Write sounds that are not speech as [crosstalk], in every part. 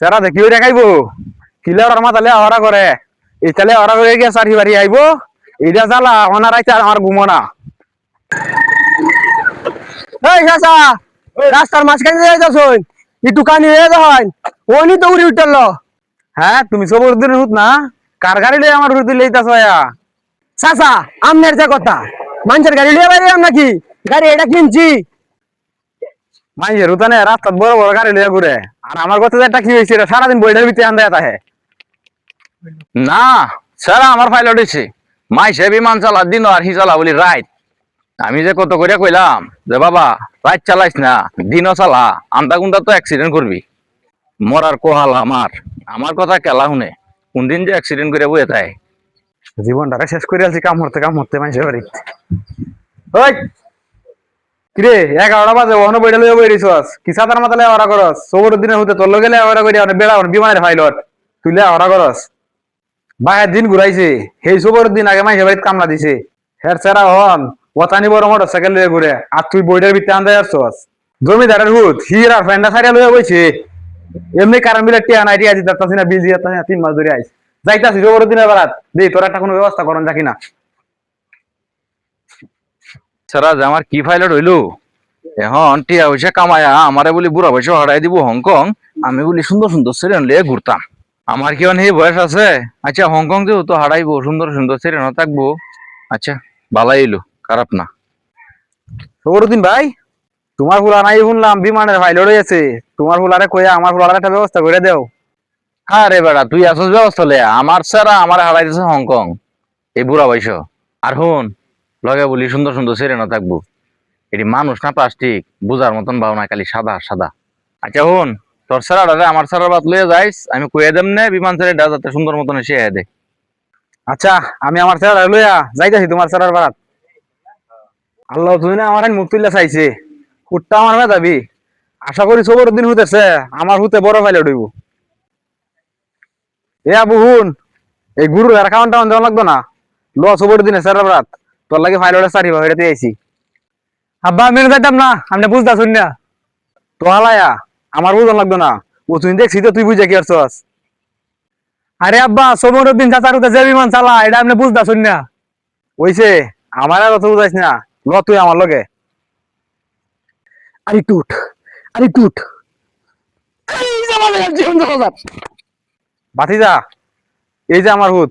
সেরা দেখি ওই দেখাইবো। কিলে ওর মাতালে আওয়ারা করে ইতালে আওয়ারা করে গিয়ে সারি বাড়ি আইবো এটা জ্বালা ওনার আইতে আর আমার ঘুমো না এই চাচা রাস্তার মাঝখানে যাই যাচ্ছন একটু কানি হয়ে যান ওনি তো উড়ি উঠল হ্যাঁ তুমি সবর দিন হুত না? কার গাড়ি লই আমার হুত লইতাছ ভাইয়া চাচা আমনের যে কথা। মানুষের গাড়ি লিয়ে বাইরে নাকি? গাড়ি এটা কিনছি। মাইয়ের হুতানে রাস্তাত বড় বড় গাড়ি লইয়া ঘুরে। আর আমার কথা একটা কি হয়েছে এটা সারাদিন বইটার ভিতরে আন্দা তাহে। না সারা আমার ফাইল উঠেছে। মাই সে বিমান চালা দিন আর হি চালা বলি রাইট। আমি যে কত করে কইলাম যে বাবা রাইট চালাইস না দিনও চালা আন্তা কুন্তা তো অ্যাক্সিডেন্ট করবি। মরার কোহাল আমার। আমার কথা কেলা শুনে কোন দিন যে অ্যাক্সিডেন্ট করে বয়ে তাই জীবনটাকে শেষ করে আলছি কাম হতে কাম হতে মানুষের বাড়ি। ওই! কিরে, এগারোটা বাজে, ওখানে বইটা লইয়া বই রিসস কি সাতার মাতালে আওয়ারা করস? সবর দিনে হতে তোর গেলে আওয়ারা করি, অনেক বেড়া বিমানের ফাইলত তুইলে আওয়ারা করস। বাহের দিন ঘুরাইছে। সেই সবর দিন আগে মাইসে বাড়িতে কামলা দিছে। হের সেরা হন, ওতানি বড় মোটর সাইকেল লইয়া ঘুরে। আর তুই বইটার ভিতরে আন্দায় আসছস? জমিদারের হুত হির আর ফ্রেন্ডা সারিয়া লইয়া বইছে। এমনি কারণ বিলে টিয়া নাই, টিয়া দিতে না, বিল দিয়ে তিন মাস ধরে আইস যাইতাছি সবর দিনের বেড়াত দেই তোর একটা কোনো ব্যবস্থা করন যাকি না সারা যে আমার কি ফাইলট হইল এখন টিয়া পয়সা কামায়া আমারে বলি বুড়া পয়সা হরাই দিব হংকং আমি বলি সুন্দর সুন্দর সেরেন লিয়ে ঘুরতাম। আমার কি অনেক বয়স আছে? আচ্ছা হংকং যেহেতু হারাইবো সুন্দর সুন্দর সেরেন থাকব আচ্ছা ভালাই এলো খারাপ না। সবরুদ্দিন ভাই তোমার ফুলা নাই শুনলাম বিমানের ফাইল রয়েছে। তোমার ফুলারে কইয়া আমার ফুলার একটা ব্যবস্থা করে দেও। হ্যাঁ রে বেড়া তুই আসস ব্যবস্থা লে আমার সারা আমার হারাই দিছে হংকং এই বুড়া বয়স আর হুন লগে বলি, সুন্দর সুন্দর সেরেন থাকব। এটি মানুষ না প্লাস্টিক বুঝার মতন ভাবনা, খালি সাদা সাদা। আচ্ছা হুন, তোর সারাটা আমার সারার বাদ লয়ে যাইস, আমি কইয়া দেম নে, বিমান ডা যাতে সুন্দর মতন এসে দে। আচ্ছা আমি আমার ছেড়া লইয়া যাইতাছি তোমার ছেড়ার বারাত। আল্লাহ তুমি না আমার মুখ তুললে চাইছে। কুটটা আমার না যাবি আশা করি সবর দিন হুতেছে, আমার হুতে বড় ফাইলে উঠইব এ আবু হুন, এই গুরুর আর খাওয়ান টাউন দেওয়া লাগতো না। ল সবরুদ্দিনের ছেড়ার বারাত। তোর লাগে ফাইল ওটা সারি ভাবে আইছি। আব্বা আমি যাইতাম না আপনি বুঝতে শুন না। তো হালায়া আমার বুঝন লাগতো না। ও তুই দেখছি তো তুই বুঝে কি করছস? আরে আব্বা সমর দিন চাচার উঠে যে বিমান চালা এটা আপনি বুঝতে শুন না। ওইছে আমার আর অত বুঝাইস না। ল তুই আমার লগে। আরে টুট আরে টুট। বাতিজা এই যে আমার হুত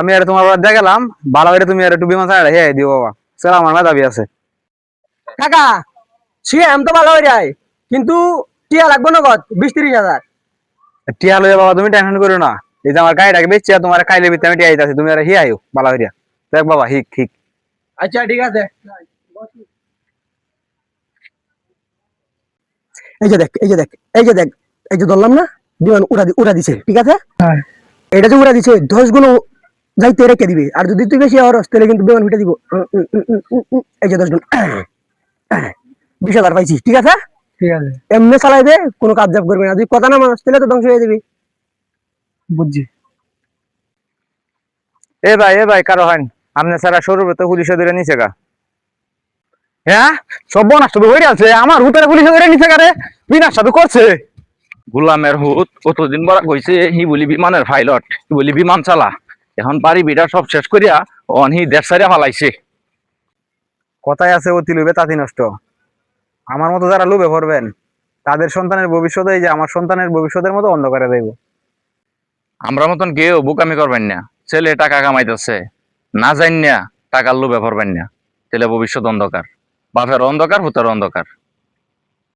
আমি আর তোমার দেখালাম ভালো করে তুমি আর একটু বিমান ছাড়া হে দিও বাবা। স্যার আমার দাবি আছে। কাকা সে আম তো ভালো হয়ে যায় কিন্তু টিয়া লাগবে না কত? বিশ তিরিশ হাজার। টিয়া লইয়া বাবা তুমি টেনশন করো না। এই যে আমার গাড়িটাকে বেচছি আর তোমার খাইলে বিতে আমি টিয়া দিতেছি তুমি আর হি আইও ভালো করিয়া দেখ বাবা হিক ঠিক আচ্ছা ঠিক আছে। এই যে দেখ এই যে দেখ এই যে দেখ এই যে ধরলাম না বিমান উড়া দি- উড়া দিছে ঠিক আছে? এটা যে উড়া দিছে দশ গুণ যাইতে রেখে দিবে। আর যদি তুই বেশি আর তাহলে কিন্তু বিমান উঠে দিব। এই যে দশ গুণ [clears throat] বিশ হাজার পাইছি ঠিক আছে? ঠিক আছে। এমনি চালাই দে কোনো কাজ জাপ করবে না। তুই কথা না মানুষ তাহলে তো ধ্বংস হয়ে যাবি। বুঝছি। এ ভাই এ ভাই কারও হয় আপনি সারা সরু তো পুলিশে ধরে নিছে গা। হ্যাঁ? সব নষ্ট তো হয়ে আছে। আমার হুতারে পুলিশে ধরে নিছে গারে বিনাশ সাথে করছে। গুলামের হুত কতদিন বড় কইছে হি বলি বিমানের পাইলট হি বলি বিমান চালা। এখন পারি বিটা সব শেষ করিয়া অন হি দেড় সাইডে ফালাইছে কথায় আছে অতি লোভে তাঁতি নষ্ট। আমার মতো যারা লোভে পড়বেন তাদের সন্তানের ভবিষ্যৎ এই যে আমার সন্তানের ভবিষ্যতের মতো অন্ধকারে দেব আমরা মতন কেউ বুকামি করবেন না। ছেলে টাকা কামাইতেছে না জান না টাকার লোভে পড়বেন না। তাহলে ভবিষ্যৎ অন্ধকার বাপের অন্ধকার হুতের অন্ধকার।